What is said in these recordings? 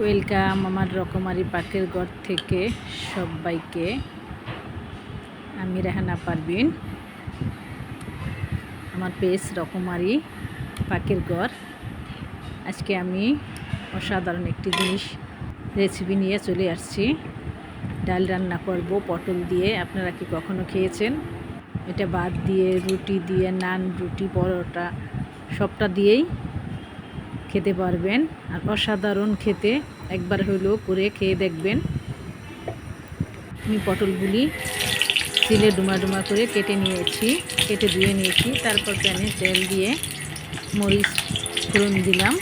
Welcome আমার রকমারি পাকের ঘর থেকে সবাইকে। আমি রেহানা পারবিন আমার পেজ রকমারি পাকের ঘর। আজকে আমি অসাধারণ একটি জিনিস রেসিপি নিয়ে চলে আসছি। ডাল রান্না করব, পটল দিয়ে। আপনারা কি কখনো খেয়েছেন? এটা ভাত দিয়ে, রুটি দিয়ে, নান, রুটি, পরোটা, সবটা দিয়েই খেতে পারবেন। আর অসাধারণ খেতে একবার হলেও করে খেয়ে দেখবেন। আমি পটলগুলি তেলে ডুমা ডুমা করে কেটে নিয়েছি, কেটে ধুয়ে নিয়েছি। তারপর প্যানে তেল দিয়ে মরিচ ফোড়ন দিলাম।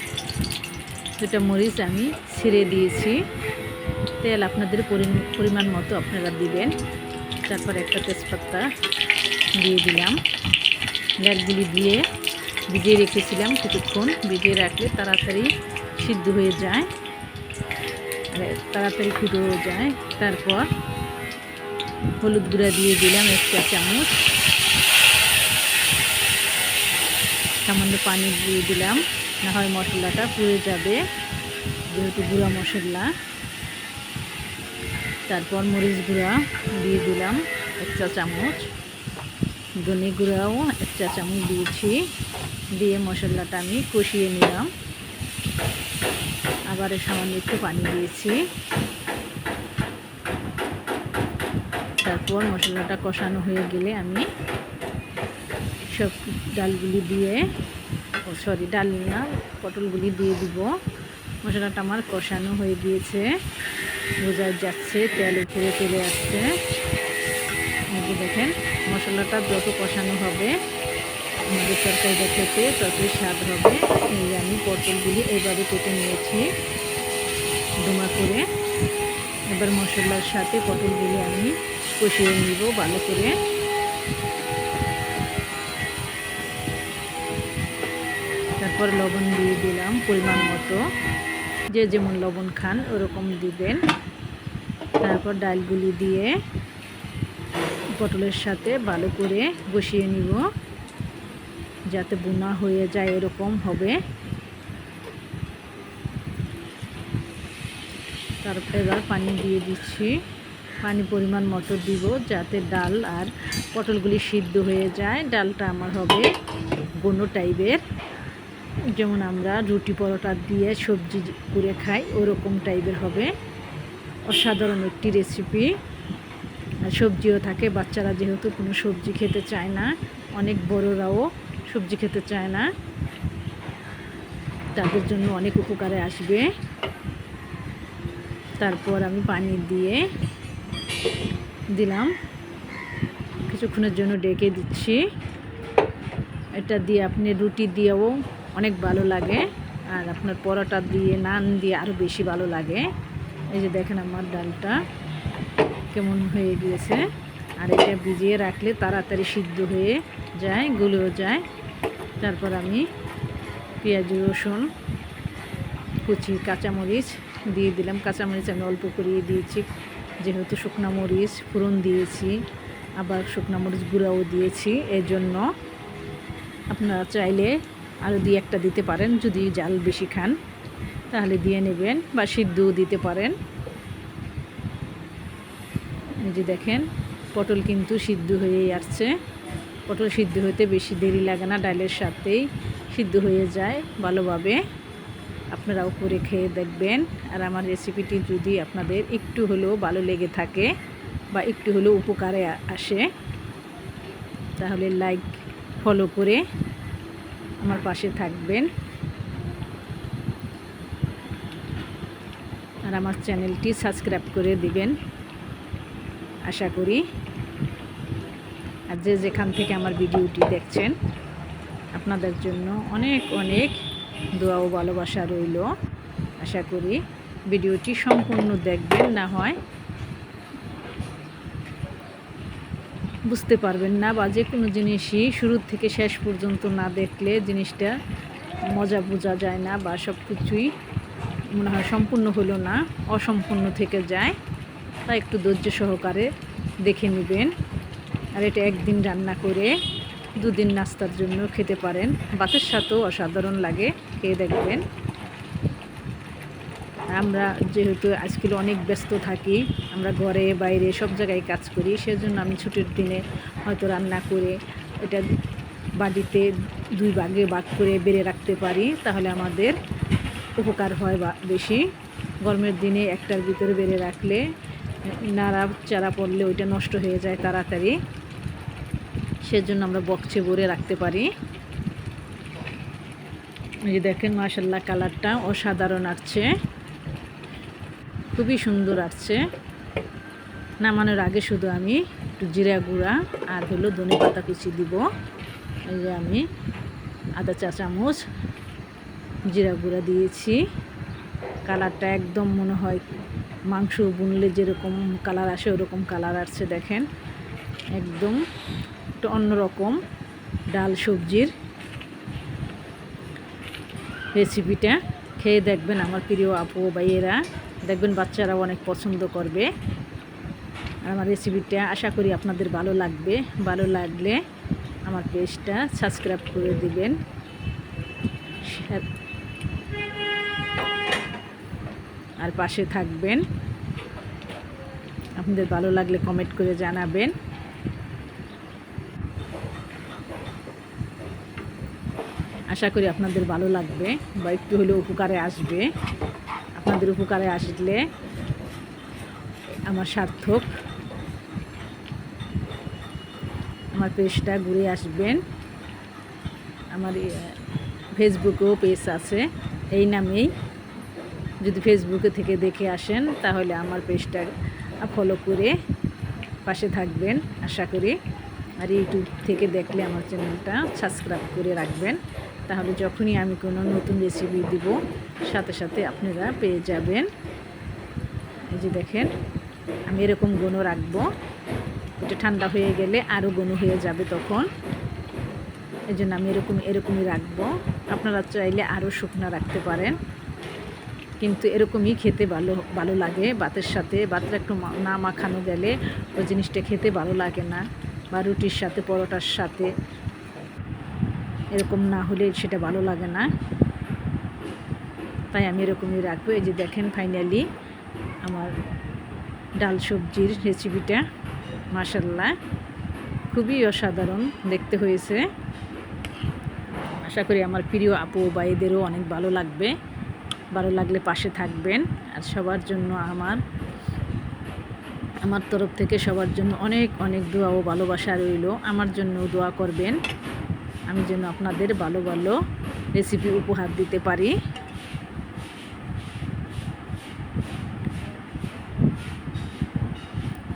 দুটা মরিচ আমি ছিঁড়ে দিয়েছি। তেল আপনাদের পরি- পরিমাণ মতো আপনারা দিবেন। তারপর একটা তেজপাতা দিয়ে দিলাম। লেগগুলি দিয়ে ভিজিয়ে রেখেছিলাম কিছুক্ষণ, ভিজিয়ে রাখলে তাড়াতাড়ি সিদ্ধ হয়ে যায়। আর তাড়াতাড়ি ফুটো হয়ে যায়। তারপর হলুদ গুঁড়া দিয়ে দিলাম এক চা চামচ। সামান্য পানি দিয়ে দিলাম। না হয় মশলাটা পুড়ে যাবে, যেহেতু গুঁড়া মশলা। তারপর মরিচ গুঁড়া দিয়ে দিলাম এক চা চামচ। ধনে গুঁড়াও এক চা চামচ দিয়েছি। দিয়ে মশলাটা আমি কষিয়ে নিলাম। আবার সামান্য একটু পানি দিয়েছি। তারপর মশলাটা কষানো হয়ে গেলে আমি সব ডালগুলি দিয়ে সরি, ডাল না, পটলগুলি দিয়ে দিব। মশলাটা আমার কষানো হয়ে গিয়েছে। বোঝা যাচ্ছে তেল উপরে চলে আসছে। দেখেন, মশলাটা যত কষানো হবে আমাদের তরকারিটা খেতে ততই স্বাদ হবে আমি পটলগুলি এইভাবে কেটে নিয়েছি ডোমা করে। এবার মশলার সাথে পটলগুলি আমি কষিয়ে নিব ভালো করে। তারপর লবণ দিয়ে দিলাম পরিমাণ মতো। যে যেমন লবণ খান, ওরকম দিবেন। তারপর ডালগুলি দিয়ে পটলের সাথে ভালো করে বসিয়ে নিব। যাতে বোনা হয়ে যায়, এরকম হবে। তারপর এবার পানি দিয়ে দিচ্ছি। পানি পরিমাণ মতো দিব যাতে ডাল আর পটলগুলি সিদ্ধ হয়ে যায়। ডালটা আমার হবে বনো টাইপের। যেমন আমরা রুটি পরোটা দিয়ে সবজি করে খাই, ওরকম টাইপের হবে। অসাধারণ একটি রেসিপি। সবজিও থাকে, বাচ্চারা যেহেতু কোনো সবজি খেতে চায় না, অনেক বড়রাও সবজি খেতে চায় না। তাদের জন্য অনেক উপকারে আসবে। তারপর আমি পানি দিয়ে দিলাম। কিছুক্ষণের জন্য ডেকে দিচ্ছি। এটা দিয়ে আপনি রুটি দিয়েও অনেক ভালো লাগে। আর আপনার পরোটা দিয়ে, নান দিয়ে আরও বেশি ভালো লাগে। এই যে দেখেন আমার ডালটা কেমন হয়ে গিয়েছে। আর এটা ভিজিয়ে রাখলে তাড়াতাড়ি সিদ্ধ হয়ে যায় গুলেও যায়। তারপর আমি পেঁয়াজ, রসুন, কুচি, কাঁচামরিচ দিয়ে দিলাম। কাঁচামরিচ আমি অল্প করিয়ে দিয়েছি, যেহেতু শুকনা মরিচ, ফোড়ন দিয়েছি, আবার শুকনা মরিচ গুঁড়াও দিয়েছি। এর জন্য আপনারা চাইলে আরও দিয়ে একটা দিতে পারেন, যদি জাল বেশি খান, তাহলে দিয়ে নেবেন বা সিদ্ধও দিতে পারেন। এই যে দেখেন পটল কিন্তু সিদ্ধ হয়েই আসছে। পটল সিদ্ধ হতে বেশি দেরি লাগে না, ডালের সাথেই সিদ্ধ হয়ে যায় ভালোভাবে। আপনারাও করে খেয়ে দেখবেন। আর আমার রেসিপিটি যদি আপনাদের একটু হলেও ভালো লেগে থাকে বা একটু হলেও উপকারে আসে, তাহলে লাইক, ফলো করে আমার পাশে থাকবেন। আর আমার চ্যানেলটি সাবস্ক্রাইব করে দিবেন। আশা করি আর যে যেখান থেকে আমার ভিডিওটি দেখছেন, আপনাদের জন্য অনেক অনেক দোয়া ও ভালোবাসা রইল। আশা করি ভিডিওটি সম্পূর্ণ দেখবেন, না হয় বুঝতে পারবেন না বা যে কোনো জিনিসই শুরু থেকে শেষ পর্যন্ত না দেখলে জিনিসটা মজা বোঝা যায় না বা সব কিছুই মনে হয় সম্পূর্ণ হলো না, অসম্পূর্ণ থেকে যায়। তা একটু ধৈর্য সহকারে দেখে নেবেন। আর এটা একদিন রান্না করে দুদিন নাস্তার জন্য খেতে পারেন। ভাতের সাথেও অসাধারণ লাগে, খেয়ে দেখবেন। আমরা যেহেতু আজকাল অনেক ব্যস্ত থাকি, আমরা ঘরে, বাইরে সব জায়গায় কাজ করি, সেজন্য আমি ছুটির দিনে হয়তো রান্না করে এটা বাড়িতে দুই ভাগে ভাগ করে বেড়ে রাখতে পারি, তাহলে আমাদের উপকার হয় বা বেশি। গরমের দিনে একটার ভিতরে বেড়ে রাখলে নাড়া চারা পড়লে ওইটা নষ্ট হয়ে যায় তাড়াতাড়ি। সেজন্য আমরা বক্সে ভরে রাখতে পারি। এই যে দেখেন মাশাল্লাহ কালারটা অসাধারণ আসছে। খুবই সুন্দর আসছে। নামানোর আগে শুধু আমি একটু জিরা গুঁড়া আর হলো ধনে পাতা কুচি দিব। এই যে আমি আদা, চা, চামচ জিরা গুঁড়া দিয়েছি। কালারটা একদম মনে হয় মাংস বুনলে যেরকম কালার আসে, ওরকম কালার আসছে, দেখেন। একদম একটু অন্যরকম ডাল সবজির রেসিপিটা খেয়ে দেখবেন আমার প্রিয় আপু ভাইয়েরা দেখবেন বাচ্চারাও অনেক পছন্দ করবে। আর আমার রেসিপিটা আশা করি আপনাদের ভালো লাগবে। ভালো লাগলে আমার পেজটা সাবস্ক্রাইব করে দিবেন। আর পাশে থাকবেন। আপনাদের ভালো লাগলে কমেন্ট করে জানাবেন। আশা করি আপনাদের ভালো লাগবে বা একটু হলেও উপকারে আসবে। আপনাদের উপকারে আসলে আমার সার্থক। আমার পেজটা ঘুরে আসবেন। আমার ফেসবুকেও পেজ আছে। এই নামেই যদি ফেসবুকে থেকে দেখে আসেন, তাহলে আমার পেজটা ফলো করে পাশে থাকবেন, আশা করি। আর ইউটিউব থেকে দেখলে আমার চ্যানেলটা সাবস্ক্রাইব করে রাখবেন। তাহলে যখনই আমি কোনো নতুন রেসিপি দিব, সাথে সাথে আপনারা পেয়ে যাবেন। এই যে দেখেন, আমি এরকম গনো রাখব। এটা ঠান্ডা হয়ে গেলে আরও গনু হয়ে যাবে তখন। এই জন্য আমি এরকম, এরকমই রাখব। আপনারা চাইলে আরও শুকনো রাখতে পারেন। কিন্তু এরকমই খেতে ভালো ভালো লাগে ভাতের সাথে। ভাতটা একটু না মাখানো গেলে ওই জিনিসটা খেতে ভালো লাগে না। বা রুটির সাথে, পরোটার সাথে। এরকম না হলে সেটা ভালো লাগে না। তাই আমি এরকমই রাখব। এই যে দেখেন ফাইনালি আমার ডাল সবজির রেসিপিটা মাসাল্লাহ খুবই অসাধারণ দেখতে হয়েছে। আশা করি আমার প্রিয় আপু ভাইদেরও অনেক ভালো লাগবে। ভালো লাগলে পাশে থাকবেন। আর সবার জন্য আমার আমার তরফ থেকে সবার জন্য অনেক অনেক দোয়া ও ভালোবাসা রইল। আমার জন্য দোয়া করবেন। আমি যেন আপনাদের ভালো ভালো রেসিপি উপহার দিতে পারি।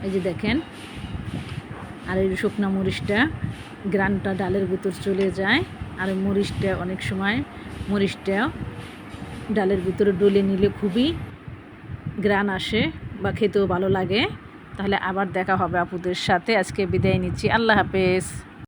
এই যে দেখেন, আর এই শুকনা মরিচটা, গ্রানটা ডালের ভিতর চলে যায়, আর মরিচটা অনেক সময় মরিচটা ডালের ভিতরে ডলে নিলে খুবই গ্রান আসে বা খেতেও ভালো লাগে। তাহলে আবার দেখা হবে আপুদের সাথে। আজকে বিদায় নিচ্ছি। আল্লাহ হাফেজ।